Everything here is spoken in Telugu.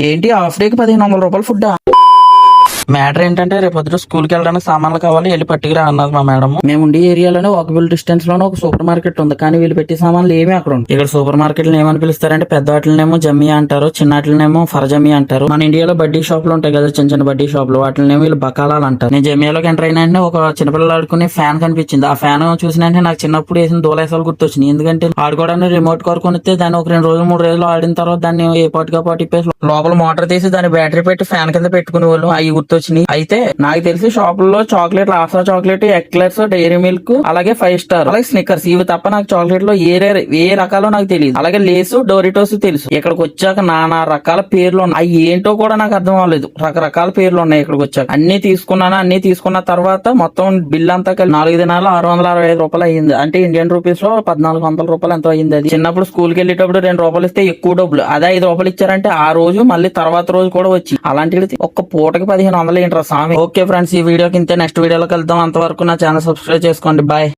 ఏంటి హాఫ్ డేకి పదిహేను వందల రూపాయలు ఫుడ్ మ్యాటర్ ఏంటంటే రేపు పొద్దున స్కూల్కి వెళ్ళడానికి సామాన్లు కావాలి వెళ్ళి పట్టుకురా అన్నది మా మేడం మేము ఉండే ఏరియాలోనే వాకబుల్ డిస్టెన్స్లోనే ఒక సూపర్ మార్కెట్ ఉంది. కానీ వీళ్ళు పెట్టే సామాన్లు ఏమీ అక్కడ ఉంది ఇక్కడ సూపర్ మార్కెట్లు ఏమని పిలుస్తారంటే పెద్ద వాటినేమో జమ్మి అంటారు చిన్న వాటినేమో ఫర్జమ్మి అంటారు. మన ఇండియాలో బడ్డీ షాపులు ఉంటాయి కదా చిన్న చిన్న బడ్డీ షాపులు. వాటినేమో వీళ్ళు బకాలాలు అంటారు. నేను జమియాలోకి ఎంటర్ అయినా ఒక చిన్నపిల్లలు ఆడుకునే ఫ్యాన్ కనిపించింది. ఆ ఫ్యాన్ చూసిన వెంటనే నాకు చిన్నప్పుడు వేసిన దోలేసాలు గుర్తొచ్చినాయి. ఎందుకంటే ఆడుకోవడానికి రిమోట్ కార్ కొనితే దాన్ని ఒక రెండు రోజులు మూడు రోజులు ఆడిన తర్వాత దాన్ని ఏ పాటుగా పాటు లోపల మోటార్ తీసి దాన్ని బ్యాటరీ పెట్టి ఫ్యాన్ కింద పెట్టుకునే వాళ్ళు అవి వచ్చినాయి. అయితే నాకు తెలిసి షాపుల్లో చాక్లెట్ ఆసా చాక్లెట్ ఎక్లెట్స్ డైరీ మిల్క్ అలాగే ఫైవ్ స్టార్ అలాగే స్నిక్కర్స్. ఇవి తప్ప నాకు చాక్లెట్లో ఏ ఏ రకాలో నాకు తెలియదు అలాగే లేసు డోరిటోస్ తెలుసు. ఇక్కడికి వచ్చాక నానా రకాల పేర్లు ఉన్నాయి. అవి ఏంటో కూడా నాకు అర్థం అవ్వలేదు. రకరకాల పేర్లు ఉన్నాయి ఇక్కడికి వచ్చాక. అన్ని తీసుకున్నాను అన్ని తీసుకున్న తర్వాత మొత్తం బిల్ అంతా కలిసి నాలుగు దినాలు ఆరు వందల అరవై ఐదు రూపాయలు అయ్యింది అంటే ఇండియన్ రూపీస్లో పద్నాలుగు వందల రూపాయలు ఎంతో అయింది అది. చిన్నప్పుడు స్కూల్కి వెళ్ళేటప్పుడు రెండు రూపాయలు ఇస్తే ఎక్కువ డబ్బులు. అదే ఐదు రూపాయలు ఇచ్చారంటే ఆ రోజు మళ్ళీ తర్వాత రోజు కూడా వచ్చి. అలాంటి ఒక్క పూటకి పదిహేను వందలు ఏంట్రా స్వామి ఓకే ఫ్రెండ్స్ ఈ వీడియోకి ఇంతే. నెక్స్ట్ వీడియోలో కలుద్దాం అంతవరకు నా ఛానల్ సబ్స్క్రైబ్ చేసుకోండి. బాయ్